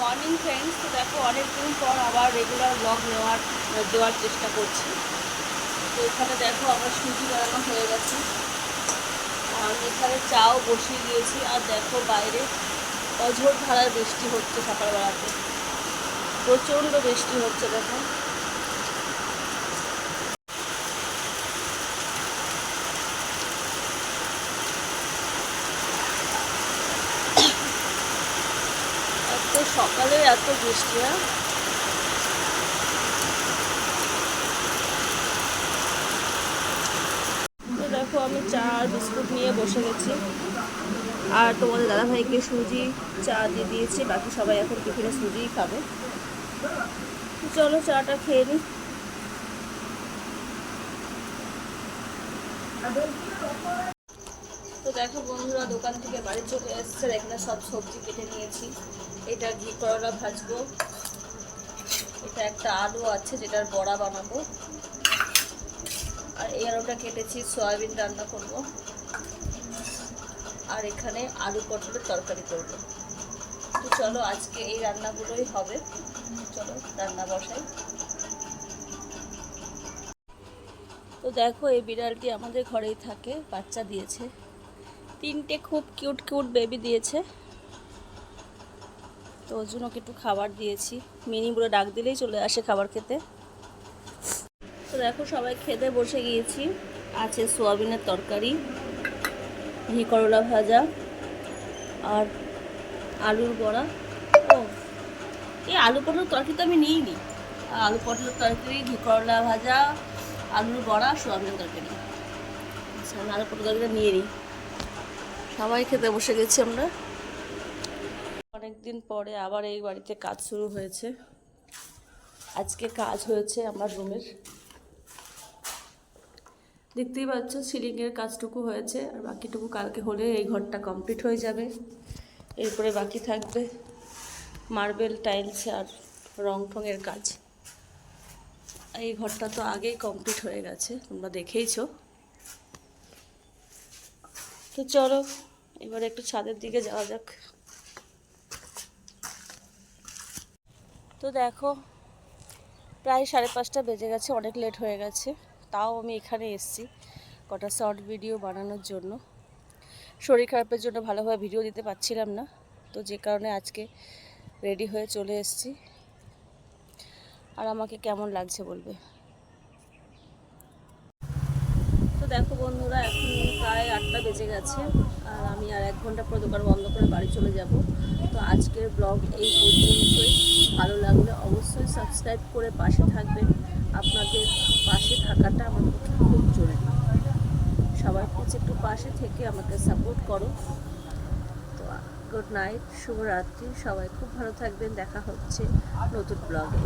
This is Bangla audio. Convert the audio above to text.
মর্নিং ফ্রেন্ডস তো দেখো, অনেকদিন পর আবার রেগুলার ব্লগ নেওয়ার, দেওয়ার চেষ্টা করছি। তো এখানে দেখো, আমার সুজি বানানো হয়ে গেছে। আর এখানে চাও বসিয়ে দিয়েছি। আর দেখো, বাইরে অঝোর ধারায় বৃষ্টি হচ্ছে সকালবেলাতে। প্রচণ্ড বৃষ্টি হচ্ছে, দেখো এত সকালে এত বৃষ্টি হ্যাঁ? তো দেখো আমি চা আর বিস্কুট নিয়ে বসে গেছি। আর তোমাদের দাদাভাইকে সুজি, চা দিয়ে দিয়েছি, বাকি সবাই এখন টিফিনে সুজিই খাবে। চলো চাটা খেয়ে নিই দেখো বন্ধুরা, দোকান থেকে বাড়ি চলে এসছে। এখানে সব সবজি কেটে নিয়েছি। এটা ঘি করলা ভাজবো। এটা একটা আলু আছে, যেটার বড়া বানাবো। আর এই আলুটা কেটেছি, সয়াবিন রান্না করব। আর এখানে আলু পটলের তরকারি করব। তো চলো, আজকে এই রান্নাগুলোই হবে। চলো, রান্না বসাই। তো দেখো, এই বিড়ালটি আমাদের ঘরেই থাকে, বাচ্চা দিয়েছে। তিনটে খুব কিউট কিউট বেবি দিয়েছে। তো ওর জন্য একটু খাবার দিয়েছি। মিনি বলে ডাক দিলেই চলে আসে খাবার খেতে। তো দেখো সবাই খেতে বসে গিয়েছি। আছে সোয়াবিনের তরকারি, ঘি করলা ভাজা আর আলুর বড়া। ও, এই আলু পটলের তরকারি তো আমি নিই নিইনি। আলু পটলের তরকারি, ঘি করলা ভাজা, আলুর বড়া, সোয়াবিনের তরকারি। আচ্ছা আলু পটল তরকারিটা নিয়ে নিই। সবাই খেতে বসে গেছি আমরা। অনেকদিন পরে আবার এই বাড়িতে কাজ শুরু হয়েছে। আজকে কাজ হয়েছে আমার রুমের। দেখতেই পাচ্ছ, সিলিংয়ের কাজটুকু হয়েছে, আর বাকিটুকু কালকে হলে এই ঘরটা কমপ্লিট হয়ে যাবে। এরপরে বাকি থাকবে মার্বেল টাইলস আর রং টঙের কাজ। এই ঘরটা তো আগেই কমপ্লিট হয়ে গেছে, তোমরা দেখেইছো। তো চলো, এবার একটু ছাদের দিকে যাওয়া যাক। তো দেখো, প্রায় সাড়ে পাঁচটা বেজে গেছে, অনেক লেট হয়ে গেছে। তাও আমি এখানে এসেছি কটা শর্ট ভিডিও বানানোর জন্য। শরীর খারাপের জন্য ভালোভাবে ভিডিও দিতে পারছিলাম না, তো যে কারণে আজকে রেডি হয়ে চলে এসেছি। আর আমাকে কেমন লাগছে বলবে? তো দেখো বন্ধুরা, এখন বেজে গেছে, আর আমি আর এক ঘণ্টা পর দোকান বন্ধ করে বাড়ি চলে যাব। তো আজকের ব্লগ এই পর্যন্তই। ভালো লাগলে অবশ্যই সাবস্ক্রাইব করে পাশে থাকবেন। আপনাদের পাশে থাকাটা আমার পক্ষে খুব জরুরি। সবাই প্লিজ একটু পাশে থেকে আমাকে সাপোর্ট করো। তো গুড নাইট শুভরাত্রি। সবাই খুব ভালো থাকবেন। দেখা হচ্ছে নতুন ব্লগে।